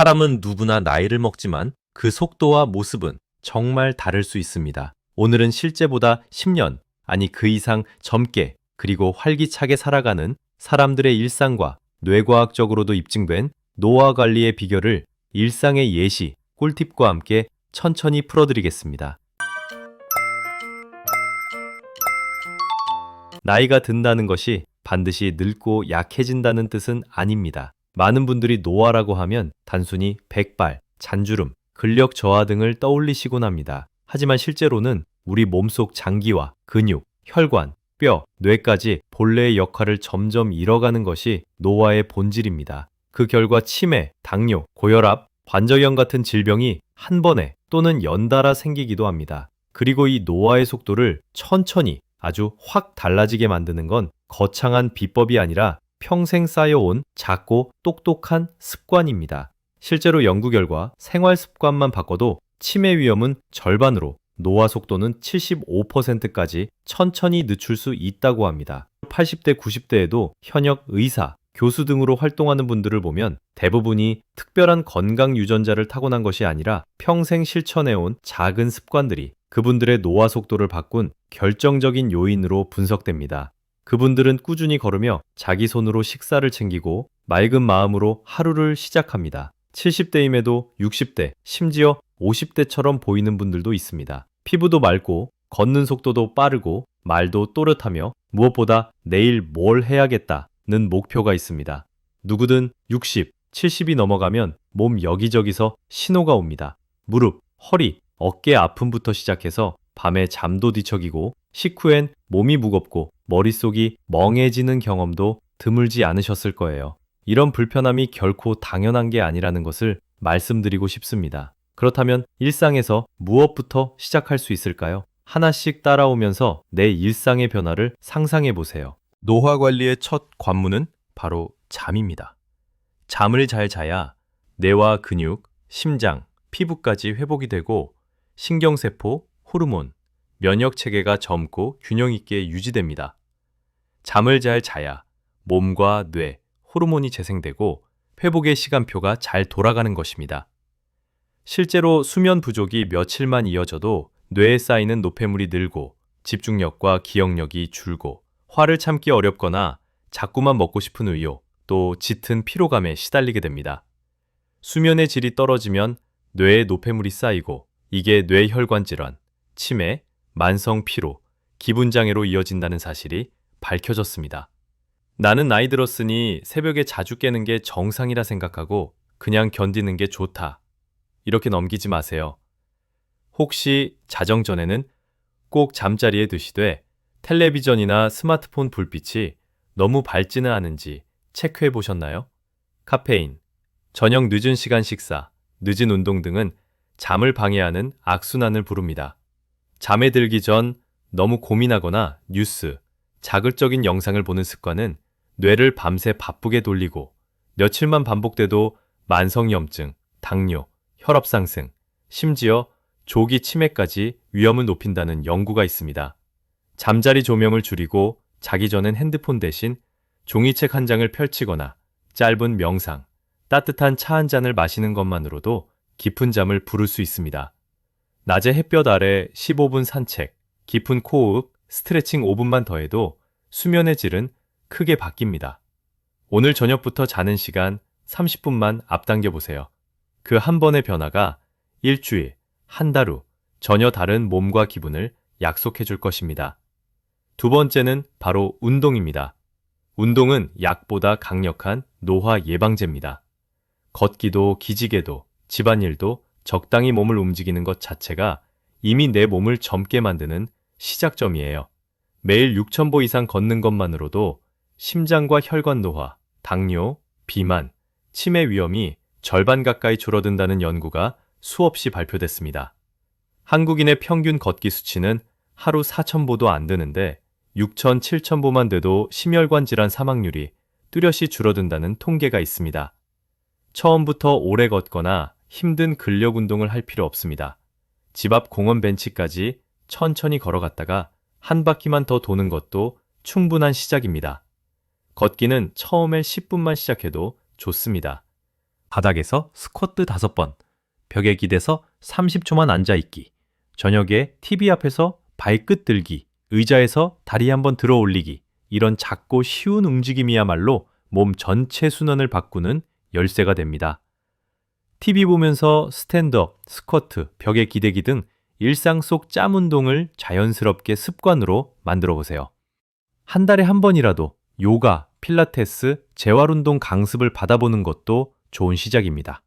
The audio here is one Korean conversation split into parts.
사람은 누구나 나이를 먹지만 그 속도와 모습은 정말 다를 수 있습니다. 오늘은 실제보다 10년, 아니 그 이상 젊게 그리고 활기차게 살아가는 사람들의 일상과 뇌과학적으로도 입증된 노화 관리의 비결을 일상의 예시, 꿀팁과 함께 천천히 풀어드리겠습니다. 나이가 든다는 것이 반드시 늙고 약해진다는 뜻은 아닙니다. 많은 분들이 노화라고 하면 단순히 백발, 잔주름, 근력 저하 등을 떠올리시곤 합니다. 하지만 실제로는 우리 몸속 장기와 근육, 혈관, 뼈, 뇌까지 본래의 역할을 점점 잃어가는 것이 노화의 본질입니다. 그 결과 치매, 당뇨, 고혈압, 관절염 같은 질병이 한 번에 또는 연달아 생기기도 합니다. 그리고 이 노화의 속도를 천천히 아주 확 달라지게 만드는 건 거창한 비법이 아니라 평생 쌓여온 작고 똑똑한 습관입니다. 실제로 연구 결과 생활 습관만 바꿔도 치매 위험은 절반으로 노화 속도는 75%까지 천천히 늦출 수 있다고 합니다. 80대, 90대에도 현역 의사, 교수 등으로 활동하는 분들을 보면 대부분이 특별한 건강 유전자를 타고난 것이 아니라 평생 실천해온 작은 습관들이 그분들의 노화 속도를 바꾼 결정적인 요인으로 분석됩니다. 그분들은 꾸준히 걸으며 자기 손으로 식사를 챙기고 맑은 마음으로 하루를 시작합니다. 70대임에도 60대, 심지어 50대처럼 보이는 분들도 있습니다. 피부도 맑고 걷는 속도도 빠르고 말도 또렷하며 무엇보다 내일 뭘 해야겠다는 목표가 있습니다. 누구든 60, 70이 넘어가면 몸 여기저기서 신호가 옵니다. 무릎, 허리, 어깨 아픔부터 시작해서 밤에 잠도 뒤척이고 식후엔 몸이 무겁고 머릿속이 멍해지는 경험도 드물지 않으셨을 거예요. 이런 불편함이 결코 당연한 게 아니라는 것을 말씀드리고 싶습니다. 그렇다면 일상에서 무엇부터 시작할 수 있을까요? 하나씩 따라오면서 내 일상의 변화를 상상해 보세요. 노화 관리의 첫 관문은 바로 잠입니다. 잠을 잘 자야 뇌와 근육, 심장, 피부까지 회복이 되고 신경세포, 호르몬, 면역 체계가 젊고 균형 있게 유지됩니다. 잠을 잘 자야 몸과 뇌, 호르몬이 재생되고 회복의 시간표가 잘 돌아가는 것입니다. 실제로 수면 부족이 며칠만 이어져도 뇌에 쌓이는 노폐물이 늘고 집중력과 기억력이 줄고 화를 참기 어렵거나 자꾸만 먹고 싶은 의욕, 또 짙은 피로감에 시달리게 됩니다. 수면의 질이 떨어지면 뇌에 노폐물이 쌓이고 이게 뇌혈관 질환, 치매, 만성 피로, 기분 장애로 이어진다는 사실이 밝혀졌습니다. 나는 나이 들었으니 새벽에 자주 깨는 게 정상이라 생각하고 그냥 견디는 게 좋다. 이렇게 넘기지 마세요. 혹시 자정 전에는 꼭 잠자리에 드시되 텔레비전이나 스마트폰 불빛이 너무 밝지는 않은지 체크해 보셨나요? 카페인, 저녁 늦은 시간 식사, 늦은 운동 등은 잠을 방해하는 악순환을 부릅니다. 잠에 들기 전 너무 고민하거나 뉴스, 자극적인 영상을 보는 습관은 뇌를 밤새 바쁘게 돌리고 며칠만 반복돼도 만성염증, 당뇨, 혈압 상승, 심지어 조기 치매까지 위험을 높인다는 연구가 있습니다. 잠자리 조명을 줄이고 자기 전엔 핸드폰 대신 종이책 한 장을 펼치거나 짧은 명상, 따뜻한 차 한 잔을 마시는 것만으로도 깊은 잠을 부를 수 있습니다. 낮에 햇볕 아래 15분 산책, 깊은 코호흡, 스트레칭 5분만 더해도 수면의 질은 크게 바뀝니다. 오늘 저녁부터 자는 시간 30분만 앞당겨 보세요. 그 한 번의 변화가 일주일, 한 달 후 전혀 다른 몸과 기분을 약속해 줄 것입니다. 두 번째는 바로 운동입니다. 운동은 약보다 강력한 노화 예방제입니다. 걷기도 기지개도 집안일도 적당히 몸을 움직이는 것 자체가 이미 내 몸을 젊게 만드는 시작점이에요. 매일 6,000보 이상 걷는 것만으로도 심장과 혈관 노화, 당뇨, 비만, 치매 위험이 절반 가까이 줄어든다는 연구가 수없이 발표됐습니다. 한국인의 평균 걷기 수치는 하루 4,000보도 안 되는데 6,000, 7,000보만 돼도 심혈관 질환 사망률이 뚜렷이 줄어든다는 통계가 있습니다. 처음부터 오래 걷거나 힘든 근력 운동을 할 필요 없습니다. 집 앞 공원 벤치까지 천천히 걸어갔다가 한 바퀴만 더 도는 것도 충분한 시작입니다. 걷기는 처음에 10분만 시작해도 좋습니다. 바닥에서 스쿼트 5번, 벽에 기대서 30초만 앉아있기, 저녁에 TV 앞에서 발끝 들기, 의자에서 다리 한번 들어 올리기, 이런 작고 쉬운 움직임이야말로 몸 전체 순환을 바꾸는 열쇠가 됩니다. TV 보면서 스탠드업, 스쿼트, 벽에 기대기 등 일상 속 짬 운동을 자연스럽게 습관으로 만들어 보세요. 한 달에 한 번이라도 요가, 필라테스, 재활 운동 강습을 받아보는 것도 좋은 시작입니다.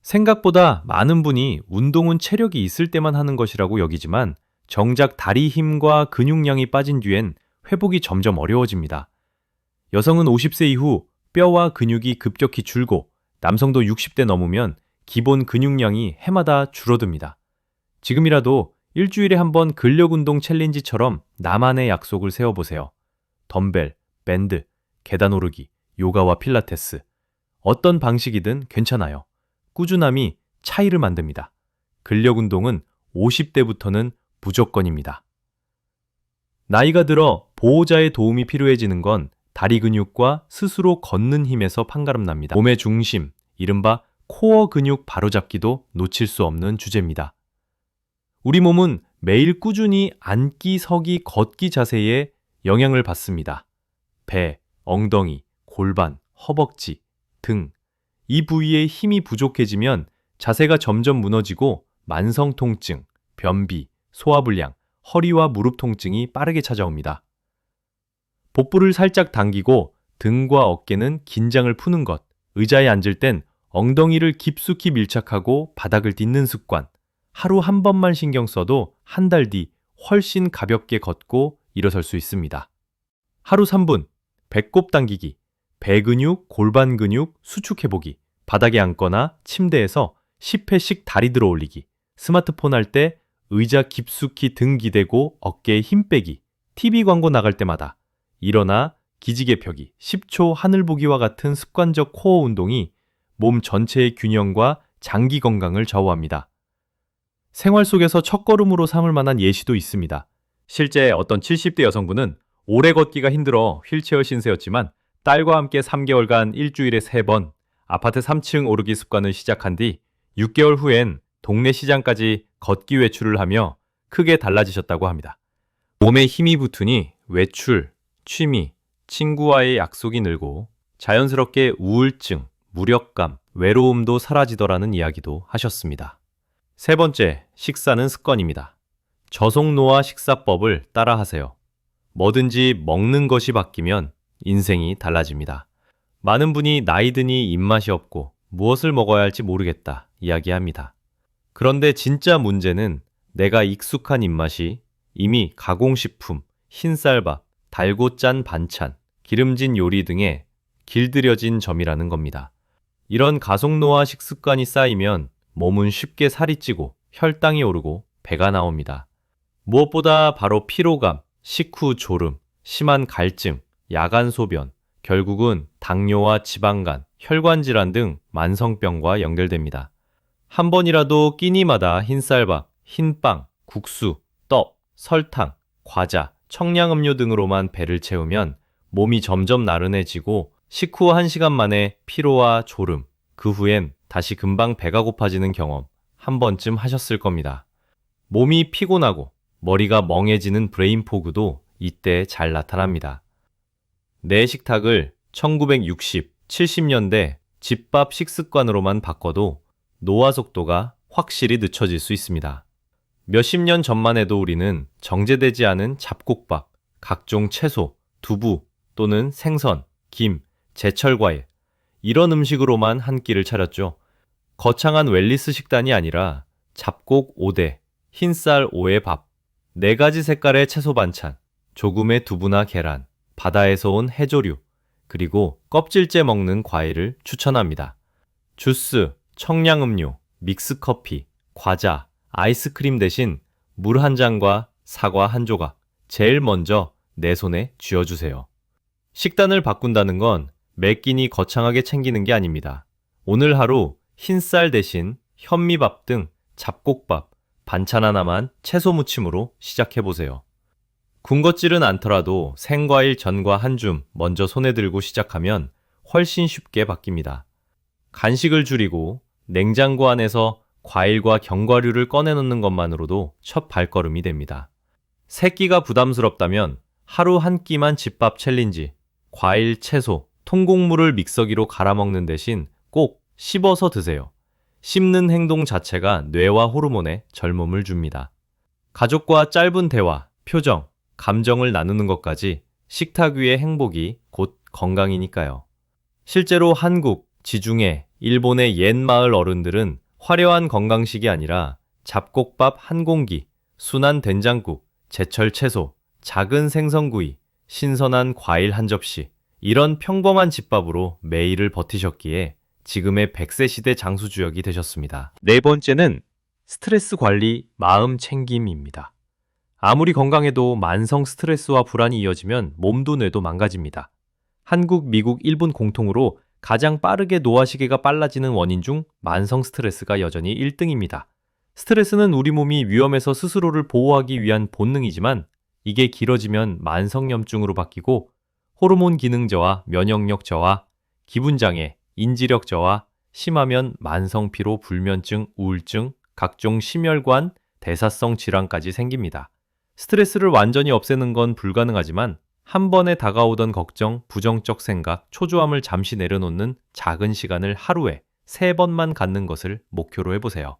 생각보다 많은 분이 운동은 체력이 있을 때만 하는 것이라고 여기지만 정작 다리 힘과 근육량이 빠진 뒤엔 회복이 점점 어려워집니다. 여성은 50세 이후 뼈와 근육이 급격히 줄고 남성도 60대 넘으면 기본 근육량이 해마다 줄어듭니다. 지금이라도 일주일에 한 번 근력 운동 챌린지처럼 나만의 약속을 세워보세요. 덤벨, 밴드, 계단 오르기, 요가와 필라테스. 어떤 방식이든 괜찮아요. 꾸준함이 차이를 만듭니다. 근력 운동은 50대부터는 무조건입니다. 나이가 들어 보호자의 도움이 필요해지는 건 다리 근육과 스스로 걷는 힘에서 판가름 납니다. 몸의 중심, 이른바 코어 근육 바로잡기도 놓칠 수 없는 주제입니다. 우리 몸은 매일 꾸준히 앉기, 서기, 걷기 자세에 영향을 받습니다. 배, 엉덩이, 골반, 허벅지, 등. 이 부위에 힘이 부족해지면 자세가 점점 무너지고 만성 통증, 변비, 소화불량, 허리와 무릎 통증이 빠르게 찾아옵니다. 복부를 살짝 당기고 등과 어깨는 긴장을 푸는 것, 의자에 앉을 땐 엉덩이를 깊숙이 밀착하고 바닥을 딛는 습관, 하루 한 번만 신경 써도 한 달 뒤 훨씬 가볍게 걷고 일어설 수 있습니다. 하루 3분, 배꼽 당기기, 배 근육, 골반 근육 수축해보기, 바닥에 앉거나 침대에서 10회씩 다리 들어 올리기, 스마트폰 할 때 의자 깊숙이 등 기대고 어깨에 힘 빼기, TV 광고 나갈 때마다 일어나 기지개 펴기, 10초 하늘 보기와 같은 습관적 코어 운동이 몸 전체의 균형과 장기 건강을 좌우합니다. 생활 속에서 첫걸음으로 삼을 만한 예시도 있습니다. 실제 어떤 70대 여성분은 오래 걷기가 힘들어 휠체어 신세였지만 딸과 함께 3개월간 일주일에 3번 아파트 3층 오르기 습관을 시작한 뒤 6개월 후엔 동네 시장까지 걷기 외출을 하며 크게 달라지셨다고 합니다. 몸에 힘이 붙으니 외출, 취미, 친구와의 약속이 늘고 자연스럽게 우울증, 무력감, 외로움도 사라지더라는 이야기도 하셨습니다. 세 번째, 식사는 습관입니다. 저속노화 식사법을 따라하세요. 뭐든지 먹는 것이 바뀌면 인생이 달라집니다. 많은 분이 나이 드니 입맛이 없고 무엇을 먹어야 할지 모르겠다 이야기합니다. 그런데 진짜 문제는 내가 익숙한 입맛이 이미 가공식품, 흰쌀밥, 달고 짠 반찬, 기름진 요리 등에 길들여진 점이라는 겁니다. 이런 가속노화 식 습관이 쌓이면 몸은 쉽게 살이 찌고 혈당이 오르고 배가 나옵니다. 무엇보다 바로 피로감, 식후 졸음, 심한 갈증, 야간 소변, 결국은 당뇨와 지방간, 혈관 질환 등 만성병과 연결됩니다. 한 번이라도 끼니마다 흰쌀밥, 흰빵, 국수, 떡, 설탕, 과자, 청량음료 등으로만 배를 채우면 몸이 점점 나른해지고 식후 1시간 만에 피로와 졸음, 그 후엔 다시 금방 배가 고파지는 경험 한 번쯤 하셨을 겁니다. 몸이 피곤하고 머리가 멍해지는 브레인 포그도 이때 잘 나타납니다. 내 식탁을 1960, 70년대 집밥 식습관으로만 바꿔도 노화 속도가 확실히 늦춰질 수 있습니다. 몇십 년 전만 해도 우리는 정제되지 않은 잡곡밥, 각종 채소, 두부 또는 생선, 김, 제철 과일 이런 음식으로만 한 끼를 차렸죠. 거창한 웰리스 식단이 아니라 잡곡 5대, 흰쌀 5의 밥, 네 가지 색깔의 채소 반찬, 조금의 두부나 계란, 바다에서 온 해조류, 그리고 껍질째 먹는 과일을 추천합니다. 주스, 청량음료, 믹스커피, 과자, 아이스크림 대신 물 한 잔과 사과 한 조각, 제일 먼저 내 손에 쥐어주세요. 식단을 바꾼다는 건 매 끼니 거창하게 챙기는 게 아닙니다. 오늘 하루 흰쌀 대신 현미밥 등 잡곡밥, 반찬 하나만 채소 무침으로 시작해보세요. 군것질은 않더라도 생과일 전과 한 줌 먼저 손에 들고 시작하면 훨씬 쉽게 바뀝니다. 간식을 줄이고 냉장고 안에서 과일과 견과류를 꺼내놓는 것만으로도 첫 발걸음이 됩니다. 세 끼가 부담스럽다면 하루 한 끼만 집밥 챌린지, 과일, 채소, 통곡물을 믹서기로 갈아먹는 대신 꼭 씹어서 드세요. 씹는 행동 자체가 뇌와 호르몬에 젊음을 줍니다. 가족과 짧은 대화, 표정, 감정을 나누는 것까지 식탁 위의 행복이 곧 건강이니까요. 실제로 한국, 지중해, 일본의 옛 마을 어른들은 화려한 건강식이 아니라 잡곡밥 한 공기, 순한 된장국, 제철 채소, 작은 생선구이, 신선한 과일 한 접시, 이런 평범한 집밥으로 매일을 버티셨기에 지금의 100세 시대 장수주역이 되셨습니다. 네 번째는 스트레스 관리, 마음 챙김입니다. 아무리 건강해도 만성 스트레스와 불안이 이어지면 몸도 뇌도 망가집니다. 한국, 미국, 일본 공통으로 가장 빠르게 노화 시계가 빨라지는 원인 중 만성 스트레스가 여전히 1등입니다. 스트레스는 우리 몸이 위험에서 스스로를 보호하기 위한 본능이지만 이게 길어지면 만성염증으로 바뀌고 호르몬 기능 저하, 면역력 저하, 기분 장애, 인지력 저하, 심하면 만성 피로, 불면증, 우울증, 각종 심혈관, 대사성 질환까지 생깁니다. 스트레스를 완전히 없애는 건 불가능하지만 한 번에 다가오던 걱정, 부정적 생각, 초조함을 잠시 내려놓는 작은 시간을 하루에 세 번만 갖는 것을 목표로 해보세요.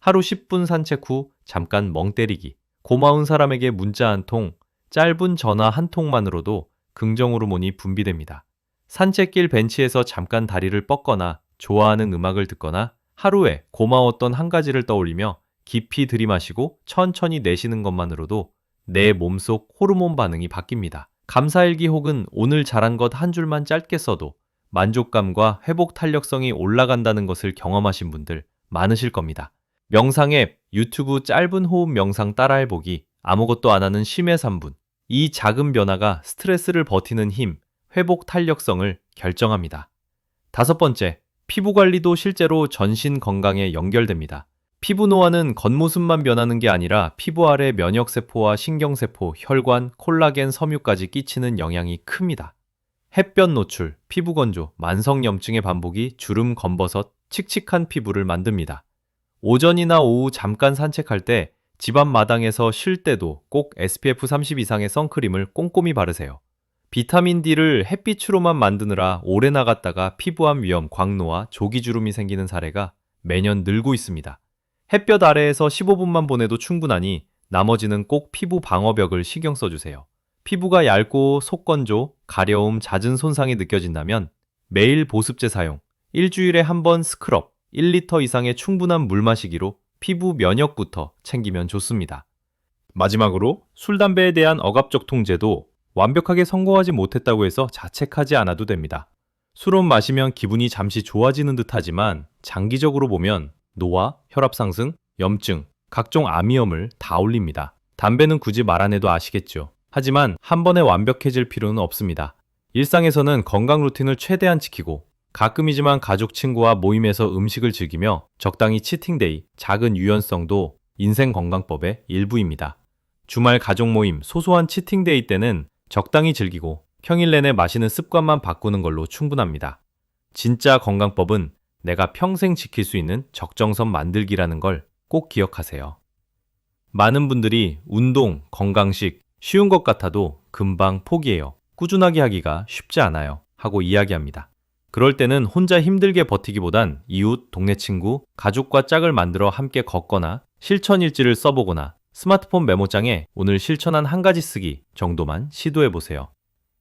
하루 10분 산책 후 잠깐 멍 때리기, 고마운 사람에게 문자 한 통, 짧은 전화 한 통만으로도 긍정 호르몬이 분비됩니다. 산책길 벤치에서 잠깐 다리를 뻗거나 좋아하는 음악을 듣거나 하루에 고마웠던 한 가지를 떠올리며 깊이 들이마시고 천천히 내쉬는 것만으로도 내 몸속 호르몬 반응이 바뀝니다. 감사일기 혹은 오늘 잘한 것 한 줄만 짧게 써도 만족감과 회복 탄력성이 올라간다는 것을 경험하신 분들 많으실 겁니다. 명상 앱, 유튜브 짧은 호흡 명상 따라해보기, 아무것도 안 하는 심해 3분. 이 작은 변화가 스트레스를 버티는 힘, 회복 탄력성을 결정합니다. 다섯 번째, 피부 관리도 실제로 전신 건강에 연결됩니다. 피부 노화는 겉모습만 변하는 게 아니라 피부 아래 면역세포와 신경세포, 혈관, 콜라겐, 섬유까지 끼치는 영향이 큽니다. 햇볕 노출, 피부 건조, 만성염증의 반복이 주름, 검버섯, 칙칙한 피부를 만듭니다. 오전이나 오후 잠깐 산책할 때 집앞 마당에서 쉴 때도 꼭 SPF 30 이상의 선크림을 꼼꼼히 바르세요. 비타민 D를 햇빛으로만 만드느라 오래 나갔다가 피부암 위험, 광노와 조기주름이 생기는 사례가 매년 늘고 있습니다. 햇볕 아래에서 15분만 보내도 충분하니 나머지는 꼭 피부 방어벽을 신경 써주세요. 피부가 얇고 속건조, 가려움, 잦은 손상이 느껴진다면 매일 보습제 사용, 일주일에 한 번 스크럽, 1리터 이상의 충분한 물 마시기로 피부 면역부터 챙기면 좋습니다. 마지막으로 술, 담배에 대한 억압적 통제도 완벽하게 성공하지 못했다고 해서 자책하지 않아도 됩니다. 술은 마시면 기분이 잠시 좋아지는 듯 하지만 장기적으로 보면 노화, 혈압 상승, 염증, 각종 암위험을 다 올립니다. 담배는 굳이 말 안 해도 아시겠죠. 하지만 한 번에 완벽해질 필요는 없습니다. 일상에서는 건강 루틴을 최대한 지키고 가끔이지만 가족 친구와 모임에서 음식을 즐기며 적당히 치팅데이, 작은 유연성도 인생 건강법의 일부입니다. 주말 가족 모임, 소소한 치팅데이 때는 적당히 즐기고 평일 내내 마시는 습관만 바꾸는 걸로 충분합니다. 진짜 건강법은 내가 평생 지킬 수 있는 적정선 만들기라는 걸 꼭 기억하세요. 많은 분들이 운동, 건강식, 쉬운 것 같아도 금방 포기해요. 꾸준하게 하기가 쉽지 않아요. 하고 이야기합니다. 그럴 때는 혼자 힘들게 버티기보단 이웃, 동네 친구, 가족과 짝을 만들어 함께 걷거나 실천 일지를 써보거나 스마트폰 메모장에 오늘 실천한 한 가지 쓰기 정도만 시도해 보세요.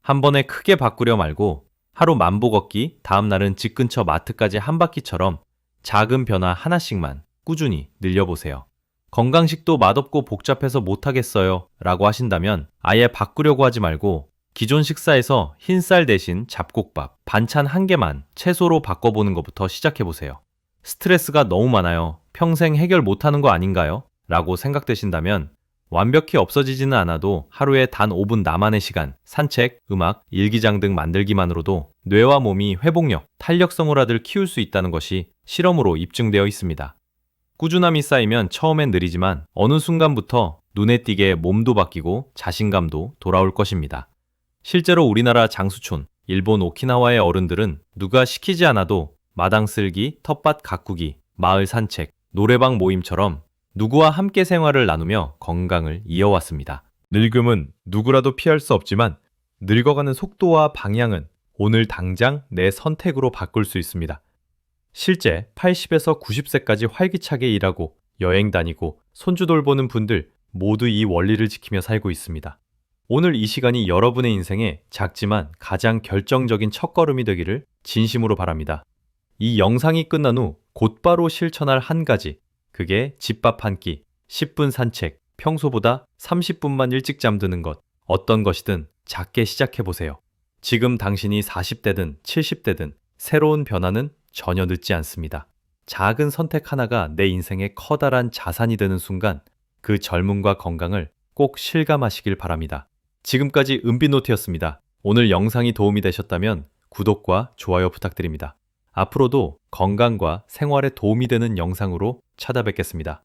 한 번에 크게 바꾸려 말고 하루 만보 걷기, 다음 날은 집 근처 마트까지 한 바퀴처럼 작은 변화 하나씩만 꾸준히 늘려보세요. 건강식도 맛없고 복잡해서 못하겠어요 라고 하신다면 아예 바꾸려고 하지 말고 기존 식사에서 흰쌀 대신 잡곡밥, 반찬 한 개만 채소로 바꿔보는 것부터 시작해보세요. 스트레스가 너무 많아요. 평생 해결 못하는 거 아닌가요? 라고 생각되신다면 완벽히 없어지지는 않아도 하루에 단 5분 나만의 시간, 산책, 음악, 일기장 등 만들기만으로도 뇌와 몸이 회복력, 탄력성을 하들 키울 수 있다는 것이 실험으로 입증되어 있습니다. 꾸준함이 쌓이면 처음엔 느리지만 어느 순간부터 눈에 띄게 몸도 바뀌고 자신감도 돌아올 것입니다. 실제로 우리나라 장수촌, 일본 오키나와의 어른들은 누가 시키지 않아도 마당 쓸기, 텃밭 가꾸기, 마을 산책, 노래방 모임처럼 누구와 함께 생활을 나누며 건강을 이어왔습니다. 늙음은 누구라도 피할 수 없지만 늙어가는 속도와 방향은 오늘 당장 내 선택으로 바꿀 수 있습니다. 실제 80에서 90세까지 활기차게 일하고 여행 다니고 손주 돌보는 분들 모두 이 원리를 지키며 살고 있습니다. 오늘 이 시간이 여러분의 인생에 작지만 가장 결정적인 첫걸음이 되기를 진심으로 바랍니다. 이 영상이 끝난 후 곧바로 실천할 한 가지. 그게 집밥 한 끼, 10분 산책, 평소보다 30분만 일찍 잠드는 것. 어떤 것이든 작게 시작해 보세요. 지금 당신이 40대든 70대든 새로운 변화는 전혀 늦지 않습니다. 작은 선택 하나가 내 인생의 커다란 자산이 되는 순간 그 젊음과 건강을 꼭 실감하시길 바랍니다. 지금까지 은비노트였습니다. 오늘 영상이 도움이 되셨다면 구독과 좋아요 부탁드립니다. 앞으로도 건강과 생활에 도움이 되는 영상으로 찾아뵙겠습니다.